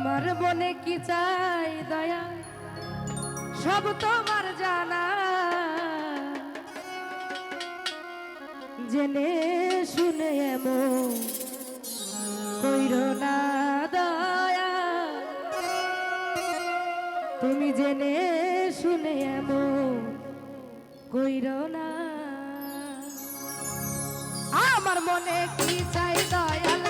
আমার মনে কি চাই দয়া? সব তোমার জানা। জেনে শুনে এমন কইর না দয়া। তুমি জেনে শুনে এমন কইর না। আমার মনে কি চাই দয়াল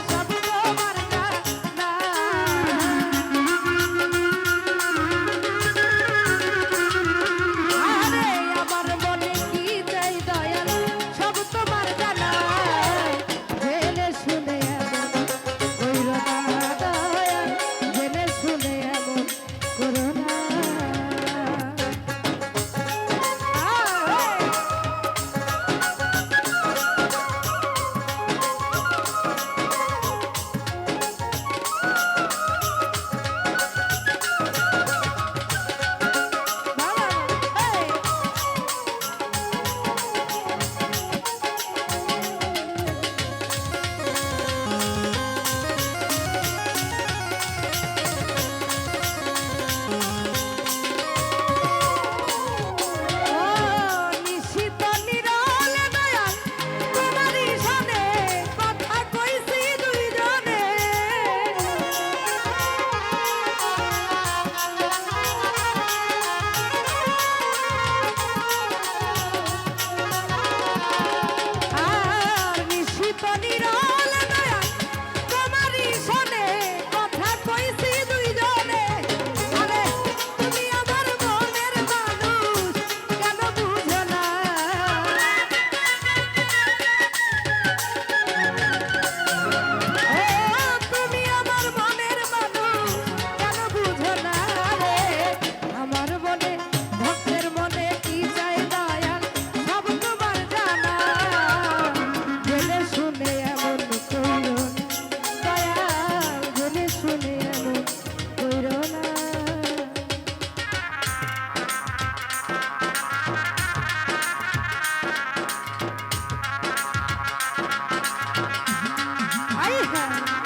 Hi.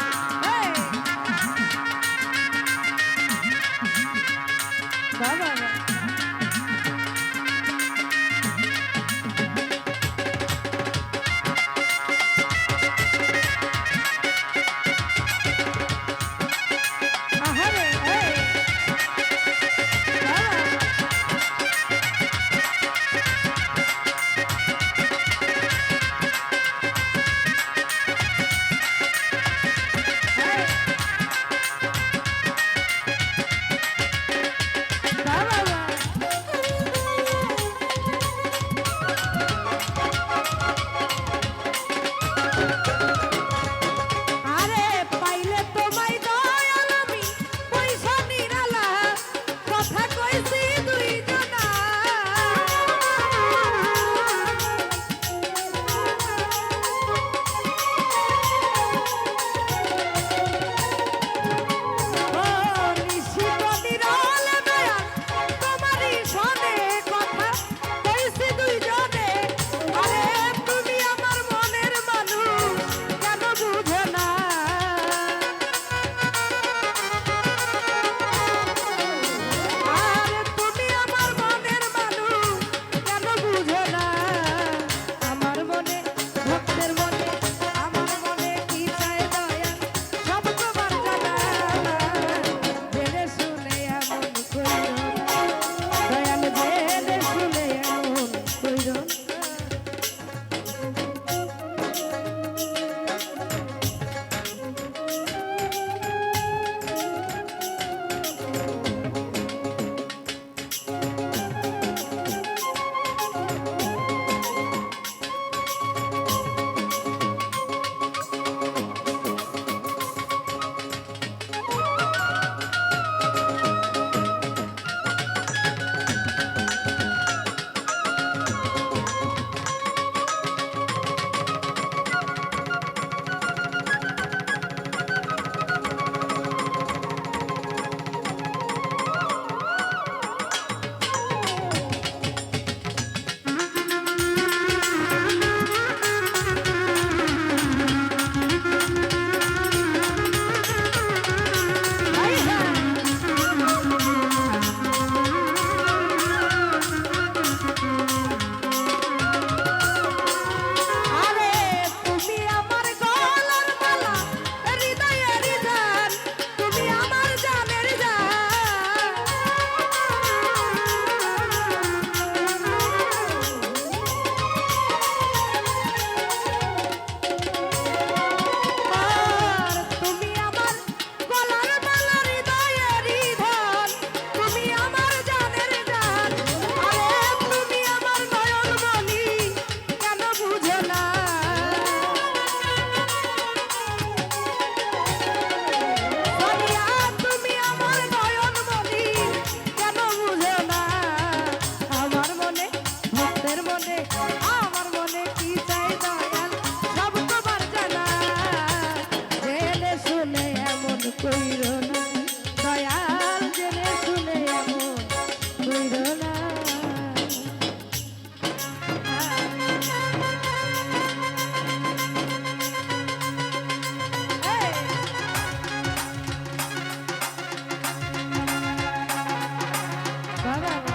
Rồi,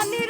নিশিত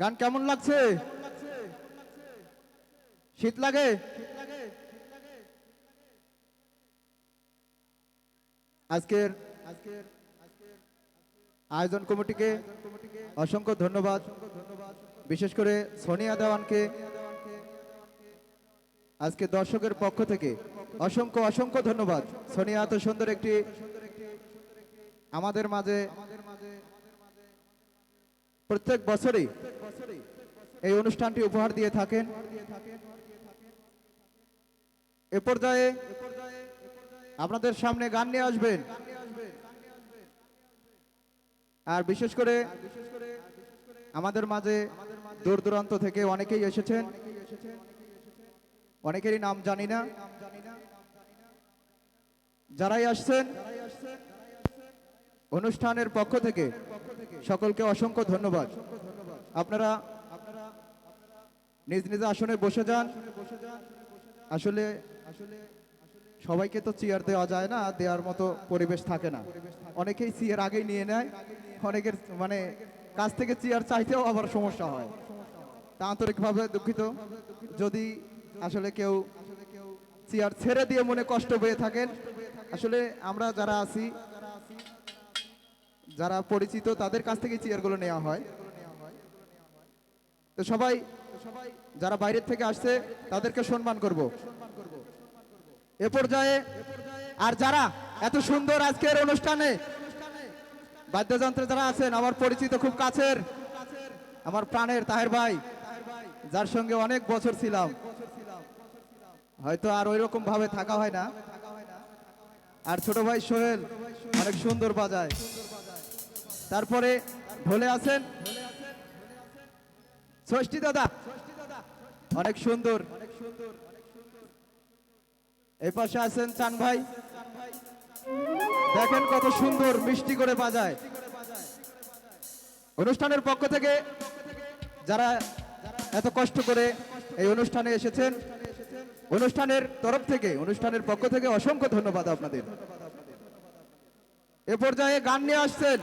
গান কেমন লাগছে? শীত লাগে? আজকের আজকের আয়োজন কমিটিকে অসংখ্য ধন্যবাদ। বিশেষ করে সোনিয়া দেওয়ানকে। আজকে দর্শকের পক্ষ থেকে অসংখ্য অসংখ্য ধন্যবাদ। সোনিয়া, এত সুন্দর একটি আমাদের মাঝে প্রত্যেক বছরই এই অনুষ্ঠানটি উপহার দিয়ে থাকেন। এ পর্যায়ে আপনাদের সামনে গান নিয়ে আসবেন। আর বিশেষ করে আমাদের মাঝে দূর দূরান্ত থেকে অনেকেই এসেছেন। অনেকেরই নাম জানি না। যারাই আসছেন, অনুষ্ঠানের পক্ষ থেকে সকলকে অসংখ্য ধন্যবাদ। আপনারা নিজ নিজ আসনে বসে যান। আসলে সবাইকে তো চেয়ার দেওয়া যায় না, দেওয়ার মতো পরিবেশ থাকে না। অনেকেই চেয়ার আগেই নিয়ে নেয়, অনেকের মানে কাছ থেকে চেয়ার চাইতেও আবার সমস্যা হয়। তা আন্তরিকভাবে দুঃখিত। যদি আসলে কেউ চেয়ার ছেড়ে দিয়ে মনে কষ্ট পেয়ে থাকেন, আসলে আমরা যারা আছি যারা পরিচিত, তাদের কাছ থেকে চেয়ারগুলো নেওয়া হয়। তো সবাই সবাই যারা বাইরের থেকে আসছে, তাদেরকে সম্মান করব। এ পর্যায়ে, আর যারা এত সুন্দর আজকের অনুষ্ঠানে, বাদ্যযন্ত্রে যারা আছেন, আমার পরিচিত খুব কাছের, আমার প্রাণের তাহের ভাই, যার সঙ্গে অনেক বছর ছিলাম। হয়তো আর ওই রকম ভাবে থাকা হয় না। আর ছোট ভাই সোহেল, অনেক সুন্দর বাজায়। তারপরে ঢোলে আছেন। ষষ্ঠী দাদা, অনেক সুন্দর। এই পাশে আছেন চান ভাই। দেখেন কত সুন্দর মিষ্টি করে বাজায়। অনুষ্ঠানের পক্ষ থেকে যারা এত কষ্ট করে এই অনুষ্ঠানে এসেছেন, অনুষ্ঠানের তরফ থেকে, অনুষ্ঠানের পক্ষ থেকে অসংখ্য ধন্যবাদ আপনাদের। এ পর্যায়ে গান নিয়ে আসছেন।